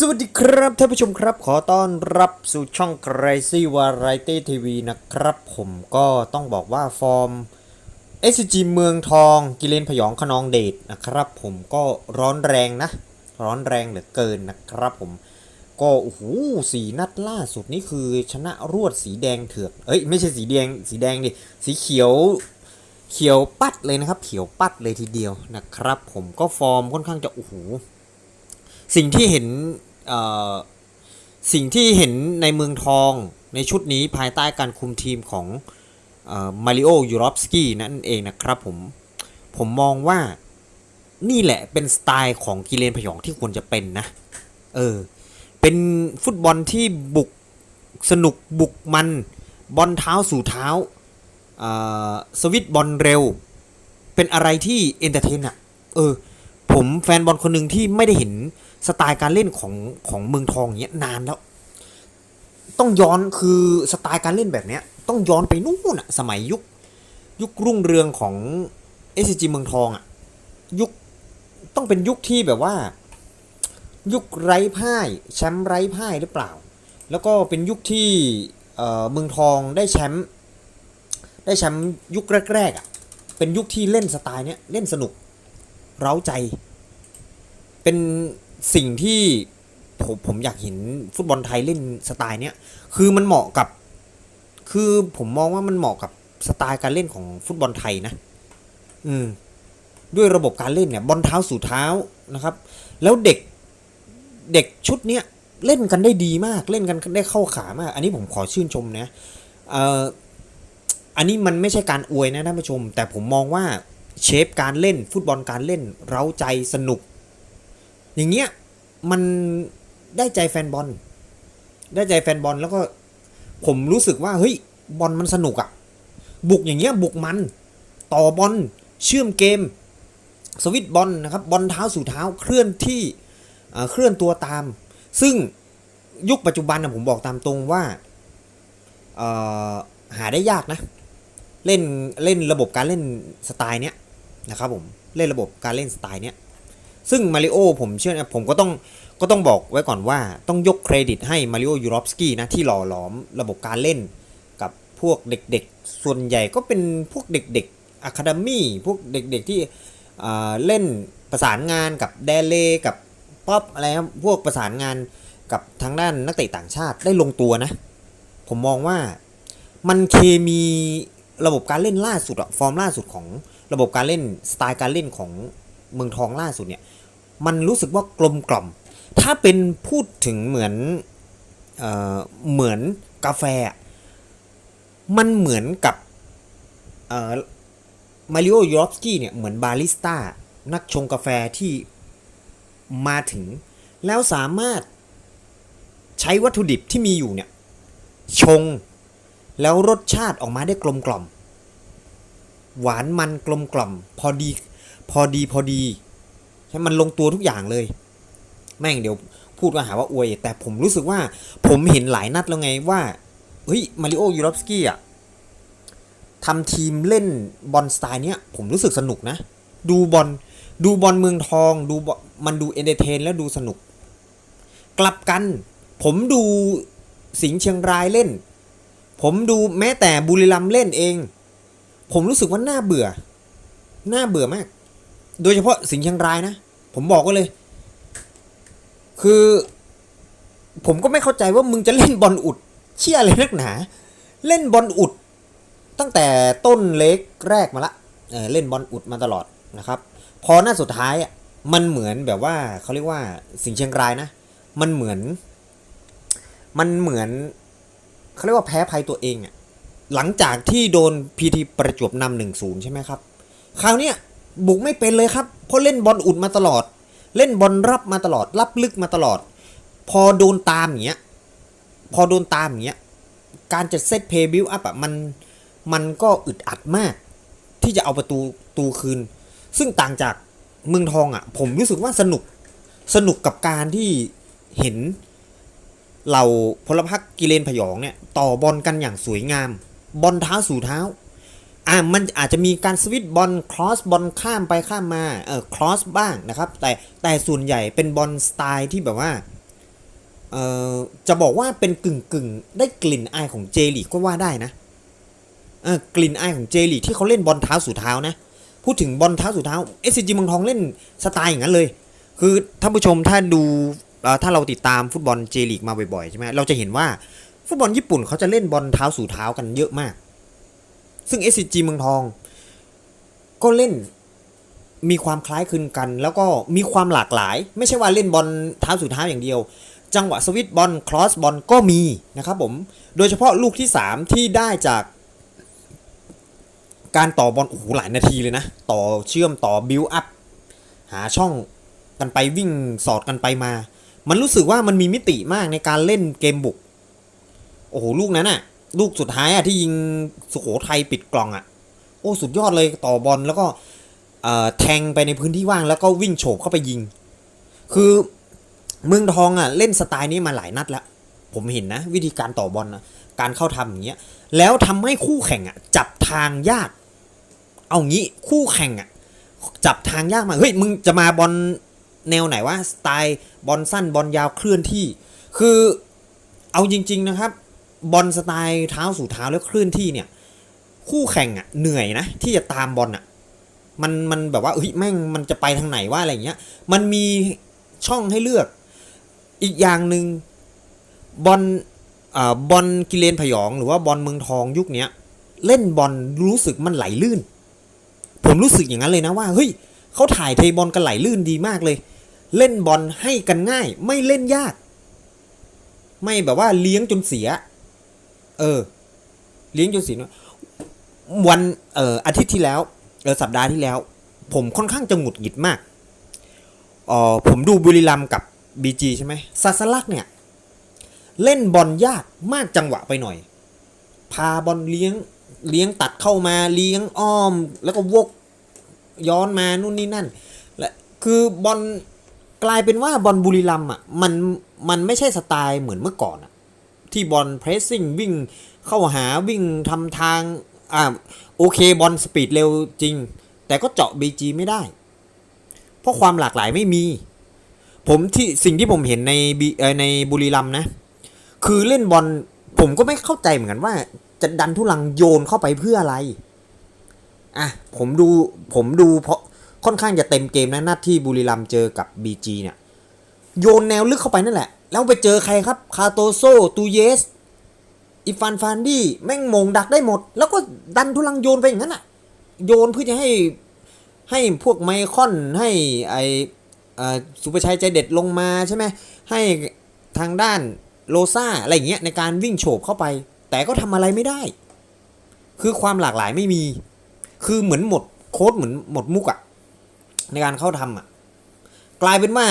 สวัสดีครับท่านผู้ชมครับ ขอต้อนรับสู่ช่อง Crazy Variety TV นะครับ ผมก็ต้องบอกว่าฟอร์ม SG เมืองทอง กิเลนพยองขนองเดชนะครับ ผมก็ร้อนแรงนะ ร้อนแรงเหลือเกินนะครับ ผมก็โอ้โหสีนัดล่าสุดนี่คือชนะรวดสีแดงเถือกเอ้ยไม่ใช่สีแดงสีแดงดิสีเขียวเขียวปัดเลยนะครับ เขียวปัดเลยทีเดียวนะครับ ผมก็ฟอร์มค่อนข้างจะโอ้โหสิ่งที่เห็น สิ่งที่เห็นในเมืองทองในชุดนี้ภายใต้การคุมทีมของมาริโอยูรอฟสกี้นั่นเองนะครับผม ผมมองว่านี่แหละเป็นสไตล์ของกิเลนพยองที่ควรจะเป็นนะ เออ เป็นฟุตบอลที่บุกสนุกบุกมันบอลเท้าสู่เท้าสวิตบอลเร็ว เป็นอะไรที่เอนเตอร์เทนอะเออ ผมแฟนบอลคนหนึ่งที่ไม่ได้เห็น สไตล์การเล่นของของเมืองทองเนี้ยนานแล้ว ต้องย้อนคือสไตล์การเล่นแบบเนี้ย ต้องย้อนไปนู่นอะสมัยยุค ยุครุ่งเรืองของ s อ g เมืองทองอะยุคต้องเป็นยุคที่แบบว่า ยุคไร้พ่ายแชมป์ไร้พ่ายหรือเปล่า แล้วก็เป็นยุคที่เอ่อเมืองทองได้แชมป์ได้แชมป์ยุคแรกๆอะเป็นยุคที่เล่นสไตล์เนี้ยเล่นสนุก เร้าใจ เป็น สิ่งที่ผมผมอยากเห็นฟุตบอลไทยเล่นสไตล์เนี้ยคือมันเหมาะกับ คือผมมองว่ามันเหมาะกับสไตล์การเล่นของฟุตบอลไทยนะ อืม ด้วยระบบการเล่นเนี่ย บอลเท้าสู่เท้านะครับ แล้วเด็กเด็กชุดเนี้ยเล่นกันได้ดีมาก เล่นกันได้เข้าขามาก อันนี้ผมขอชื่นชมนะเอ่ออันนี้มันไม่ใช่การอวยนะท่านผู้ชม แต่ผมมองว่าเชฟการเล่น ฟุตบอลการเล่น เร้าใจสนุก อย่างเงี้ยมันได้ใจแฟนบอล ได้ใจแฟนบอลแล้วก็ ผมรู้สึกว่าเฮ้ยบอลมันสนุกอะบุกอย่างเงี้ยบุกมัน ต่อบอลเชื่อมเกม สวิตบอลนะครับบอลเท้าสู่เท้าเคลื่อนที่เคลื่อนตัวตาม ซึ่งยุคปัจจุบันนะผมบอกตามตรงว่าหาได้ยากนะ เล่นเล่นระบบการเล่นสไตล์เนี้ยนะครับผมเล่นระบบการเล่นสไตล์เนี้ย ซึ่งมาริโอผมเชื่อนะผมก็ต้องก็ต้องบอกไว้ก่อนว่าต้องยกเครดิตให้มาริโอยูรอฟสกี้นะที่หล่อหลอมระบบการเล่น กับพวกเด็กๆ ส่วนใหญ่ก็เป็นพวกเด็กๆอะคาเดมี่พวกเด็กๆที่เล่นประสานงานกับแดเลกับป๊อปอะไรครับพวกประสานงานกับทางด้านนักเตะต่างชาติได้ลงตัวนะ ผมมองว่ามันเคมีระบบการเล่นล่าสุดอะฟอร์มล่าสุดของระบบการเล่นสไตล์การเล่นของเมืองทองล่าสุดเนี่ย มันรู้สึกว่ากลมกล่อม ถ้าเป็นพูดถึงเหมือนเอ่อเหมือนกาแฟ มันเหมือนกับเอ่อมาริโอยูรอฟสกี้เนี่ยเหมือนบาริสต้านักชงกาแฟที่มาถึง แล้วสามารถใช้วัตถุดิบที่มีอยู่เนี่ยชง แล้วรสชาติออกมาได้กลมกล่อม หวานมันกลมกล่อม พอดี พอดีพอดี ให้มันลงตัวทุกอย่างเลย แม่งเดี๋ยวพูดว่าหาว่าอวย แต่ผมรู้สึกว่าผมเห็นหลายนัดแล้วไงว่า เฮ้ย มาริโอยูรอฟสกี้อะทำทีมเล่นบอลสไตล์เนี้ย ผมรู้สึกสนุกนะ ดูบอลดูบอลเมืองทอง ดูมันดูเอนเตอร์เทน แล้วดูสนุก กลับกัน ผมดูสิงห์เชียงรายเล่น ผมดูแม้แต่บุรีรัมเล่นเอง ผมรู้สึกว่าน่าเบื่อ น่าเบื่อมาก โดยเฉพาะสิงห์เชียงรายนะ ผมบอกก็เลย คือ ผมก็ไม่เข้าใจว่ามึงจะเล่นบอลอุด เชี่ยอะไรนักหนา เล่นบอลอุด ตั้งแต่ต้นเล็กแรกมาละเเล่นบอลอุดมาตลอดนะครับ พอหน้าสุดท้ายอะมันเหมือนแบบว่าเขาเรียกว่าสิงเชียงรายนะ มันเหมือน มันเหมือนเขาเรียกว่าแพ้ภัยตัวเองอะหลังจากที่โดนพีทีประจวบนำหนึ่งศูนย์ใช่ไหมครับ คราวเนี้ย บุกไม่เป็นเลยครับ เพราะเล่นบอลอุดมาตลอด เล่นบอลรับมาตลอด รับลึกมาตลอด พอโดนตามอย่างเงี้ย พอโดนตามอย่างเงี้ย การจะเซตเพย์บิลอัพอะมัน มันก็อึดอัดมาก ที่จะเอาประตูตูคืน ซึ่งต่างจากเมืองทองอะ ผมรู้สึกว่าสนุก สนุกกับการที่เห็นเราพลพรรคกิเลนพยองเนี่ย ต่อบอลกันอย่างสวยงาม บอลเท้าสู่เท้า อ่ามันอาจจะมีการสวิตบอลครอสบอลข้ามไปข้ามมาเออครอสบ้างนะครับ แต่แต่ส่วนใหญ่เป็นบอลสไตล์ที่แบบว่าเออจะบอกว่าเป็นกึ่งกึ่งๆได้กลิ่นอายของเจลีกก็ว่าได้นะเออกลิ่นอายของเจลีกที่เขาเล่นบอลเท้าสู่เท้านะ พูดถึงบอลเท้าสู่เท้าเอสจีเมืองทองเล่นสไตล์อย่างนั้นเลย คือท่านผู้ชมถ้าดูถ้าเราติดตามฟุตบอลเจลีกมาบ่อยๆใช่ไหมเราจะเห็นว่าฟุตบอลญี่ปุ่นเขาจะเล่นบอลเท้าสู่เท้ากันเยอะมาก ซึ่ง SCG เมืองทอง ก็เล่นมีความคล้ายคลึงกัน แล้วก็มีความหลากหลาย ไม่ใช่ว่าเล่นบอลเท้าสู่เท้าอย่างเดียว จังหวะสวิตบอลครอสบอลก็มีนะครับผมโดยเฉพาะลูกที่ 3 ที่ได้จากการต่อบอลโอ้โหหลายนาทีเลยนะ ต่อเชื่อมต่อบิวอัพหาช่องกันไปวิ่งสอดกันไปมา มันรู้สึกว่ามันมีมิติมากในการเล่นเกมบุก โอ้โห ลูกนั้นอะ ลูกสุดท้ายอะที่ยิงสุโขทัยปิดกล่องอะโอ้สุดยอดเลยต่อบอลแล้วก็แทงไปในพื้นที่ว่างแล้วก็วิ่งโฉบเข้าไปยิง คือเมืองทองอะเล่นสไตล์นี้มาหลายนัดแล้ว ผมเห็นนะ วิธีการต่อบอลนะการเข้าทำอย่างเงี้ยแล้วทำให้คู่แข่งอะจับทางยาก เอางี้คู่แข่งอะจับทางยากมากเฮ้ยมึงจะมาบอลแนวไหนวะสไตล์บอลสั้นบอลยาวเคลื่อนที่ คือเอาจริง ๆนะครับ บอลสไตล์เท้าสู่เท้าแล้วเคลื่อนที่เนี่ย คู่แข่งอะเหนื่อยนะ ที่จะตามบอลอะมันมันแบบว่าเฮ้ยแม่งมันจะไปทางไหนว่าอะไรเงี้ย มันมีช่องให้เลือกอีกอย่างหนึ่งบอลอ่าบอลกิเลนพยอง หรือว่าบอลเมืองทองยุคเนี้ย เล่นบอลรู้สึกมันไหลลื่น ผมรู้สึกอย่างนั้นเลยนะว่าเฮ้ยเขาถ่ายเทบอลกันไหลลื่นดีมากเลย เล่นบอลให้กันง่าย ไม่เล่นยาก ไม่แบบว่าเลี้ยงจนเสีย เออ เลี้ยงจนสียวันเอ่ออาทิตย์ที่แล้วเออสัปดาห์ที่แล้ว ผมค่อนข้างจะหงุดหงิดมากเออผมดูบุรีรัมกับบีจีใช่ไหมซาสลักเนี่ย เล่นบอลยากมากจังหวะไปหน่อย พาบอลเลี้ยงเลี้ยงตัดเข้ามาเลี้ยงอ้อม แล้วก็วกย้อนมานู่นนี่นั่น และคือบอลกลายเป็นว่าบอลบุรีรัมอะมันมันไม่ใช่สไตล์เหมือนเมื่อก่อนอะ ที่บอลเพรสซิ่งวิ่งเข้าหาวิ่งทำทางอ่าโอเคบอลสปีดเร็วจริง แต่ก็เจาะ BG ไม่ได้ เพราะความหลากหลายไม่มี ผมที่สิ่งที่ผมเห็นใน B เอ่อในบุรีรัมนะ คือเล่นบอลผมก็ไม่เข้าใจเหมือนกันว่า จะดันทุลังโยนเข้าไปเพื่ออะไร อะ ผมดูผมดูเพราะค่อนข้างจะเต็มเกมนะนัดที่บุรีรัมเจอกับ BG เนี่ยโยนแนวลึกเข้าไปนั่นแหละ แล้วไปเจอใครครับ คาโตโซตูเยส อิฟานฟานดี้ แม่งมงดักได้หมด แล้วก็ดันทุลังโยนไปอย่างนั้นอะโยนเพื่อจะให้ให้พวกไมคอนให้ไอสุประชัยใจเด็ดลงมาใช่ไหมให้ทางด้านโลซาอะไรอย่างเงี้ยในการวิ่งโฉบเข้าไป แต่ก็ทำอะไรไม่ได้ คือความหลากหลายไม่มี คือเหมือนหมดโค้ดเหมือนหมดมุกอะในการเข้าทำอะกลายเป็นว่า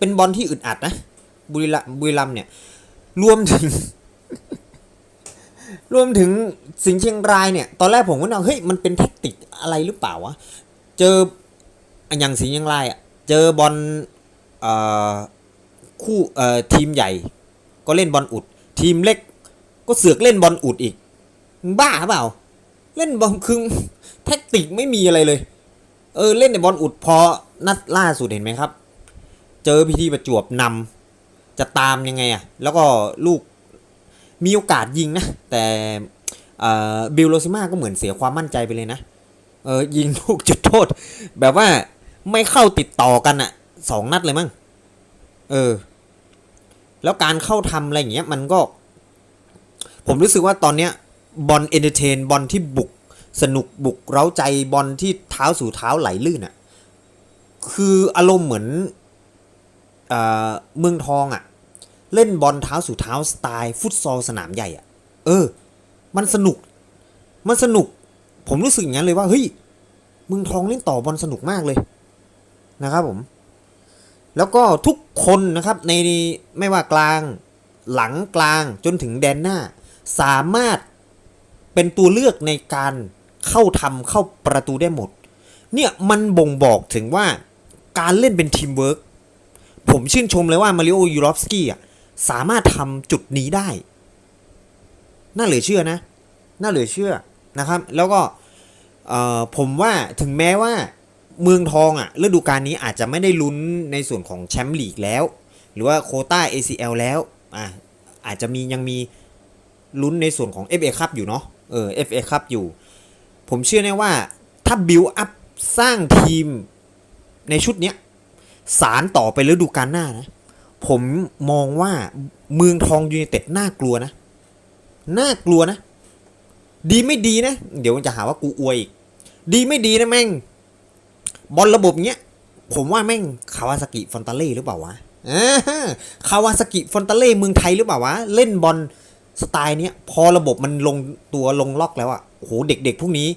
เป็นบอลที่อึดอัดนะบุรีรัมบุรีรัมเนี่ย รวมถึง รวมถึงสิงเชียงรายเนี่ย ตอนแรกผมก็นึกว่าเฮ้ยมันเป็นแท็กติกอะไรหรือเปล่าวะเจออย่างสิงเชียงรายอะเจอบอลคู่เอ่อทีมใหญ่ ก็เล่นบอลอุด ทีมเล็กก็เสือกเล่นบอลอุดอีกบ้าเปล่า เล่นบอลคือแท็กติกไม่มีอะไรเลย เออเล่นในบอลอุดพอนัดล่าสุดเห็นไหมครับ เจอพีทีประจวบนำจะตามยังไงอะ แล้วก็ลูกมีโอกาสยิงนะ แต่บิลโรซิมาก็เหมือนเสียความมั่นใจไปเลยนะ เออยิงลูกจุดโทษ แบบว่าไม่เข้าติดต่อกันอะสองนัดเลยมั้งเออ แล้วการเข้าทำอะไรอย่างเงี้ย มันก็ ผมรู้สึกว่าตอนเนี้ยบอลเอนเตอร์เทนบอลที่บุกสนุกบุกเร้าใจบอลที่เท้าสู่เท้าไหลลื่นอะ คืออารมณ์เหมือน เมืองทองอะเล่นบอลเท้าสู่เท้าสไตล์ฟุตซอลสนามใหญ่อะเออ มันสนุก มันสนุก ผมรู้สึกอย่างนั้นเลยว่าเฮ้ยเมืองทองเล่นต่อบอลสนุกมากเลยนะครับผม แล้วก็ทุกคนนะครับในไม่ว่ากลางหลังกลางจนถึงแดนหน้า สามารถเป็นตัวเลือกในการเข้าทำเข้าประตูได้หมด เนี่ยมันบ่งบอกถึงว่าการเล่นเป็นทีมเวิร์ก ผมชื่นชมเลยว่ามาริโอยูรอฟสกี้อะสามารถทำจุดนี้ได้ น่าเหลือเชื่อนะ น่าเหลือเชื่อนะครับ แล้วก็เอ่อผมว่าถึงแม้ว่าเมืองทองอะฤดูกาลนี้อาจจะไม่ได้ลุ้นในส่วนของแชมป์ลีกแล้ว หรือว่าโคต้า ACL แล้วอะอาจจะมียังมีลุ้นในส่วนของ FA คัพอยู่เนาะเออ FA คัพอยู่ ผมเชื่อแน่ว่าถ้าบิวอัพสร้างทีมในชุดเนี้ย สารต่อไปฤดูกาลหน้านะ ผมมองว่าเมืองทองยูไนเต็ดน่ากลัวนะ น่ากลัวนะ ดีไม่ดีนะ เดี๋ยวมันจะหาว่ากูอวยอีก ดีไม่ดีนะแม่ง บอลระบบเนี้ย ผมว่าแม่งคาวาซากิฟอนตาเล่หรือเปล่าวะคาวาซากิฟอนตาเล่เมืองไทยหรือเปล่าวะ เล่นบอลสไตล์เนี้ย พอระบบมันลงตัวลงล็อกแล้วอะโอ้โหเด็กๆพวกนี้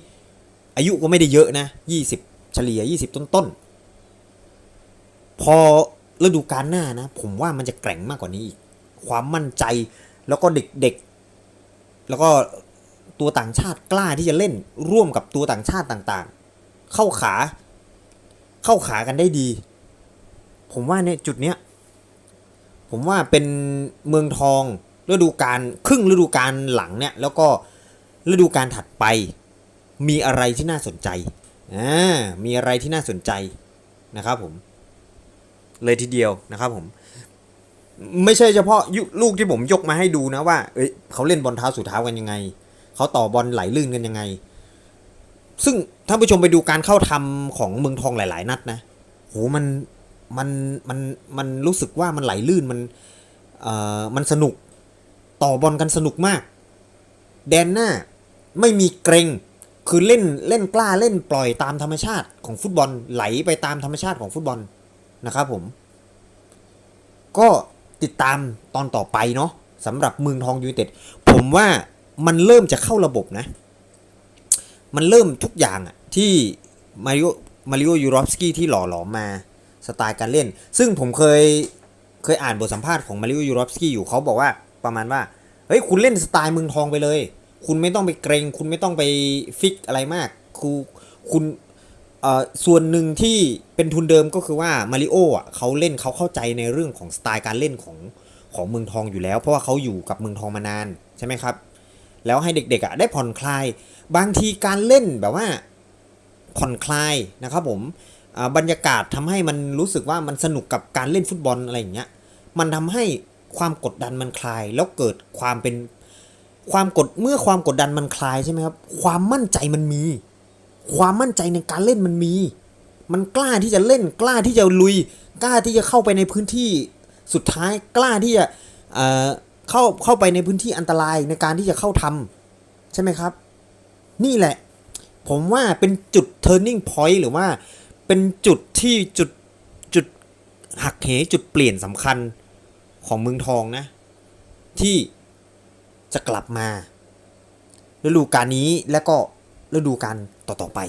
อายุก็ไม่ได้เยอะนะยี่สิบเฉลี่ยยี่สิบต้นๆ พอฤดูกาลหน้านะ ผมว่ามันจะแกร่งมากกว่านี้อีก ความมั่นใจแล้วก็เด็กๆ แล้วก็ตัวต่างชาติกล้าที่จะเล่นร่วมกับตัวต่างชาติต่างๆ เข้าขา เข้าขากันได้ดี ผมว่าเนี่ยจุดเนี้ย ผมว่าเป็นเมืองทองฤดูกาลครึ่งฤดูกาลหลังเนี่ยแล้วก็ฤดูกาลถัดไปมีอะไรที่น่าสนใจอ่ามีอะไรที่น่าสนใจนะครับผม เลยทีเดียวนะครับผม ไม่ใช่เฉพาะลูกที่ผมยกมาให้ดูนะว่าเอ้ยเขาเล่นบอลเท้าสู่เท้ากันยังไง เขาต่อบอลไหลลื่นกันยังไง ซึ่งท่านผู้ชมไปดูการเข้าทำของเมืองทองหลาย ๆ นัดนะโหมันมันมันมันรู้สึกว่ามันไหลลื่นมันเอ่อมันสนุกต่อบอลกันสนุกมาก แดนหน้าไม่มีเกรงคือเล่นเล่นกล้าเล่นปล่อยตามธรรมชาติของฟุตบอลไหลไปตามธรรมชาติของฟุตบอล นะครับผม ก็ติดตามตอนต่อไปเนาะสำหรับเมืองทองยูไนเต็ด ผมว่ามันเริ่มจะเข้าระบบนะ มันเริ่มทุกอย่างอะที่มาริโอมาริโอยูรอฟสกี้ที่หล่อหลอมมาสไตล์การเล่น ซึ่งผมเคยเคยอ่านบทสัมภาษณ์ของมาริโอยูรอฟสกี้อยู่เขาบอกว่าประมาณว่า เฮ้ย คุณเล่นสไตล์เมืองทองไปเลย คุณไม่ต้องไปเกรง คุณไม่ต้องไปฟิกอะไรมาก คือคุณ ส่วนหนึ่งที่เป็นทุนเดิมก็คือว่ามาริโออะเขาเล่นเขาเข้าใจในเรื่องของสไตล์การเล่นของของเมืองทองอยู่แล้ว เพราะว่าเขาอยู่กับเมืองทองมานานใช่ไหมครับ แล้วให้เด็กๆอะได้ผ่อนคลาย บางทีการเล่นแบบว่าผ่อนคลายนะครับผมบรรยากาศทำให้มันรู้สึกว่ามันสนุกกับการเล่นฟุตบอลอะไรอย่างเงี้ยมันทำให้ความกดดันมันคลาย แล้วเกิดความเป็นความกดเมื่อความกดดันมันคลายใช่ไหมครับ ความมั่นใจมันมี ความมั่นใจในการเล่นมันมี มันกล้าที่จะเล่นกล้าที่จะลุย กล้าที่จะเข้าไปในพื้นที่สุดท้ายกล้าที่จะเเข้าเข้าไปในพื้นที่อันตรายในการที่จะเข้าทำใช่ไหมครับ นี่แหละ ผมว่าเป็นจุด turning point หรือว่า เป็นจุดที่จุดจุดหักเหจุดเปลี่ยนสำคัญของเมืองทองนะ ที่จะกลับมาฤดูกาลนี้แล้วก็ฤดูกาล ต่อๆไป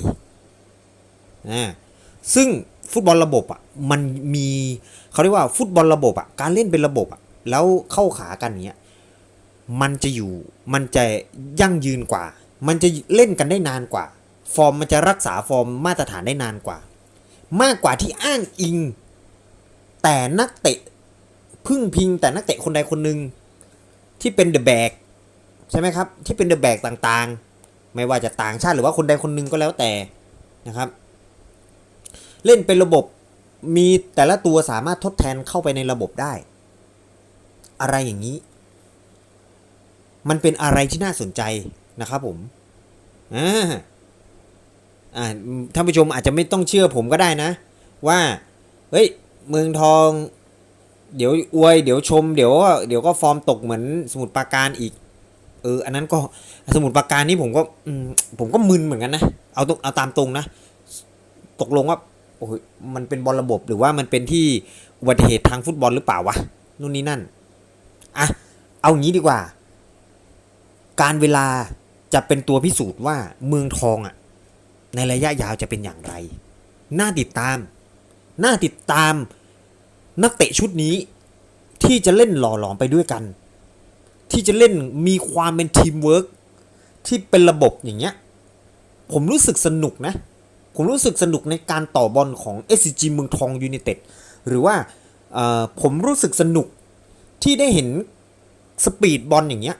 นะซึ่งฟุตบอลระบบอะมันมีเขาเรียกว่าฟุตบอลระบบอะการเล่นเป็นระบบอะแล้วเข้าขากันเนี้ยมันจะอยู่มันจะยั่งยืนกว่า มันจะเล่นกันได้นานกว่า ฟอร์มมันจะรักษาฟอร์มมาตรฐานได้นานกว่า มากกว่าที่อ้างอิง แต่นักเตะพึ่งพิงแต่นักเตะคนใดคนหนึ่งที่เป็นเดอะแบกใช่ไหมครับ ที่เป็นเดอะแบกต่างๆ ไม่ว่าจะต่างชาติหรือว่าคนใดคนหนึ่งก็แล้วแต่นะครับ เล่นเป็นระบบมีแต่ละตัวสามารถทดแทนเข้าไปในระบบได้ อะไรอย่างนี้ มันเป็นอะไรที่น่าสนใจนะครับผมอ่าอ่าท่านผู้ชมอาจจะไม่ต้องเชื่อผมก็ได้นะ ว่าเฮ้ยเมืองทอง เดี๋ยวอวย เดี๋ยวชม เดี๋ยวก็เดี๋ยวก็ฟอร์มตกเหมือนสมุทรปราการอีก เอออันนั้นก็สมุทรปราการนี่ผมก็ผมก็มึนเหมือนกันนะเอาตรงเอาตามตรงนะ ตกลงว่าโอ้ยมันเป็นบอลระบบหรือว่ามันเป็นที่อุบัติเหตุทางฟุตบอลหรือเปล่าวะนู่นนี่นั่นอะเอางี้ดีกว่า การเวลาจะเป็นตัวพิสูจน์ว่าเมืองทองอะ ในระยะยาวจะเป็นอย่างไร น่าติดตาม น่าติดตามนักเตะชุดนี้ที่จะเล่นหล่อหลอมไปด้วยกัน ที่จะเล่นมีความเป็นทีมเวิร์กที่เป็นระบบอย่างเงี้ย ผมรู้สึกสนุกนะ ผมรู้สึกสนุกในการต่อบอลของ SCG เมืองทองยู i นเต็ดหรือว่าผมรู้สึกสนุกที่ได้เห็นสปีดบอลอย่างเงี้ย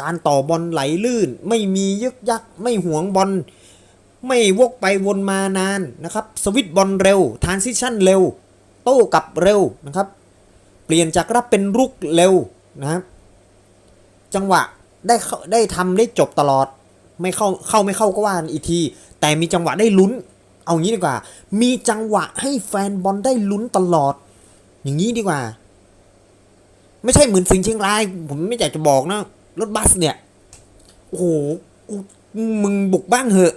การต่อบอลไหลลื่น ไม่มียึกยักไม่หวงบอลไม่วกไปวนมานานนะครับ สวิตบอลเร็วทานซิชันเร็ว โต้กลับเร็วนะครับ เปลี่ยนจากรับเป็นรุกเร็ว นะครับ จังหวะได้เข้าได้ทำได้จบตลอด ไม่เข้าเข้าไม่เข้าก็ว่านอีกที แต่มีจังหวะได้ลุ้น เอางี้ดีกว่า มีจังหวะให้แฟนบอลได้ลุ้นตลอด อย่างนี้ดีกว่า ไม่ใช่เหมือนสิงเชียงราย ผมไม่อยากจะบอกนะ รถบัสเนี่ย โอ้โหมึงบุกบ้างเหอะ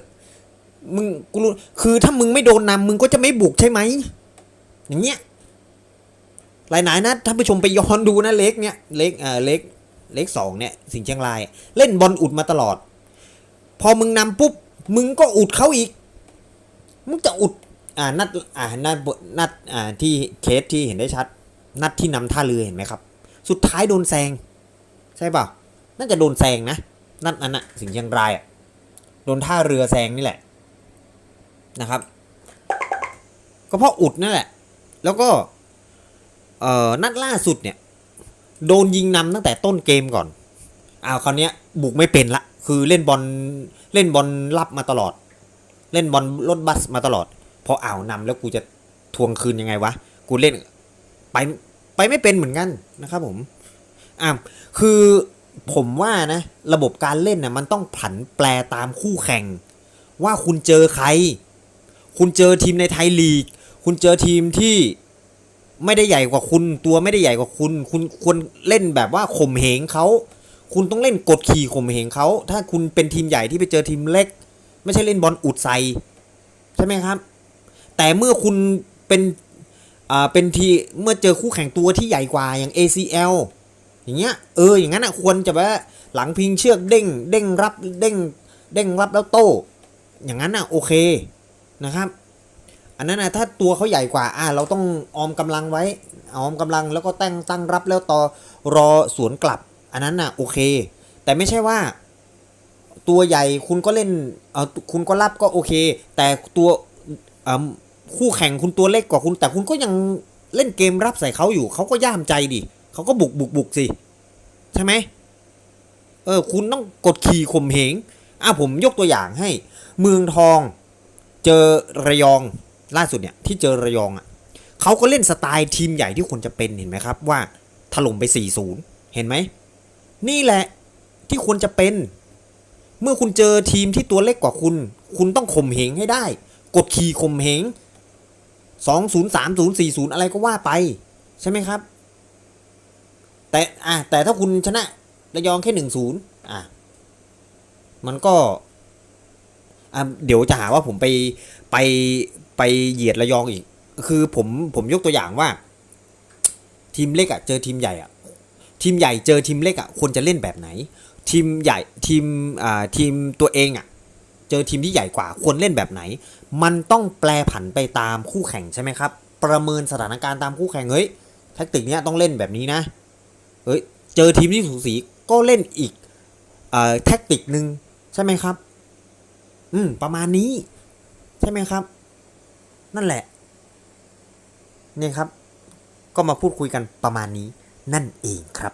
มึงกูรู้คือถ้ามึงไม่โดนนำมึงก็จะไม่บุกใช่ไหมอย่างเงี้ย หลายๆนะท่านผู้ชมไปย้อนดูนะเล็กเนี่ยเล็กเอ่อเล็กเล็กสองเนี่ยสิงเชียงราย เล่นบอลอุดมาตลอด พอมึงนำปุ๊บ มึงก็อุดเขาอีก มึงจะอุดอ่านัดอ่านัดนัดอ่าที่เคสที่เห็นได้ชัด นัดที่นำท่าเรือเห็นไหมครับ สุดท้ายโดนแซง ใช่เปล่าน่าจะโดนแซงนะนัดนั้นอะสิงเชียงรายอะโดนท่าเรือแซงนี่แหละนะครับ ก็เพราะอุดนั่นแหละ แล้วก็ เอ่อนัดล่าสุดเนี่ย โดนยิงนำตั้งแต่ต้นเกมก่อนอ้าวคราวเนี้ยบุกไม่เป็นละคือเล่นบอลเล่นบอลรับมาตลอด เล่นบอลรถบัสมาตลอด พออ่าวนำแล้วกูจะทวงคืนยังไงวะกูเล่นไปไปไม่เป็นเหมือนกันนะครับผมอ่าคือผมว่านะระบบการเล่นนะมันต้องผันแปรตามคู่แข่ง ว่าคุณเจอใคร คุณเจอทีมในไทยลีก คุณเจอทีมที่ ไม่ได้ใหญ่กว่าคุณตัวไม่ได้ใหญ่กว่าคุณ คุณควรเล่นแบบว่าข่มเหงเขาคุณต้องเล่นกดขี่ข่มเหงเขาถ้าคุณเป็นทีมใหญ่ที่ไปเจอทีมเล็ก ไม่ใช่เล่นบอลอุดใส่ใช่ไหมครับ แต่เมื่อคุณเป็นอ่าเป็นทีเมื่อเจอคู่แข่งตัวที่ใหญ่กว่าอย่าง ACL อย่างเงี้ยเอออย่างนั้นอะควรจะแบบหลังพิงเชือกเด้งเด้งรับเด้งเด้งรับแล้วโต้อย่างนั้นอะโอเคนะครับ อันนั้นนะถ้าตัวเขาใหญ่กว่าอ่าเราต้องออมกำลังไว้ออมกำลังแล้วก็ตั้งตั้งรับแล้วต่อรอสวนกลับ อันนั้นน่ะโอเค แต่ไม่ใช่ว่า ตัวใหญ่คุณก็เล่นเออคุณก็รับก็โอเค แต่ตัวเออคู่แข่งคุณตัวเล็กกว่าคุณ แต่คุณก็ยังเล่นเกมรับใส่เขาอยู่เขาก็ย่ามใจดิเขาก็บุกบุกบุกสิใช่ไหมเออคุณต้องกดขี่ข่มเหงอะผมยกตัวอย่างให้ เมืองทอง เจอระยอง ล่าสุดเนี่ยที่เจอระยองอะเขาก็เล่นสไตล์ทีมใหญ่ที่ควรจะเป็นเห็นไหมครับ ว่าถล่มไป 4-0 เห็นไหม นี่แหละที่ควรจะเป็น เมื่อคุณเจอทีมที่ตัวเล็กกว่าคุณ คุณต้องข่มเหงให้ได้ กดขี่ข่มเหงสองศูนย์สามศูนย์สี่ศูนย์อะไรก็ว่าไป ใช่ไหมครับ แต่อะแต่ถ้าคุณชนะระยองแค่หนึ่งศูนย์อะมันก็อะเดี๋ยวจะหาว่าผมไปไป ไปเหยียดระยองอีก คือผมผมยกตัวอย่างว่า ทีมเล็กอะเจอทีมใหญ่อะทีมใหญ่เจอทีมเล็กอะควรจะเล่นแบบไหน ทีมใหญ่ทีมอ่าทีมตัวเองอะเจอทีมที่ใหญ่กว่าควรเล่นแบบไหน มันต้องแปลผันไปตามคู่แข่งใช่ไหมครับ ประเมินสถานการณ์ตามคู่แข่งเฮ้ยแท็กติกเนี้ยต้องเล่นแบบนี้นะเฮ้ยเจอทีมที่สูสีก็เล่นอีกเอ่อแท็กติกหนึ่งใช่ไหมครับ อืมประมาณนี้ ใช่ไหมครับ นั่นแหละ เนี่ยครับ ก็มาพูดคุยกันประมาณนี้นั่นเองครับ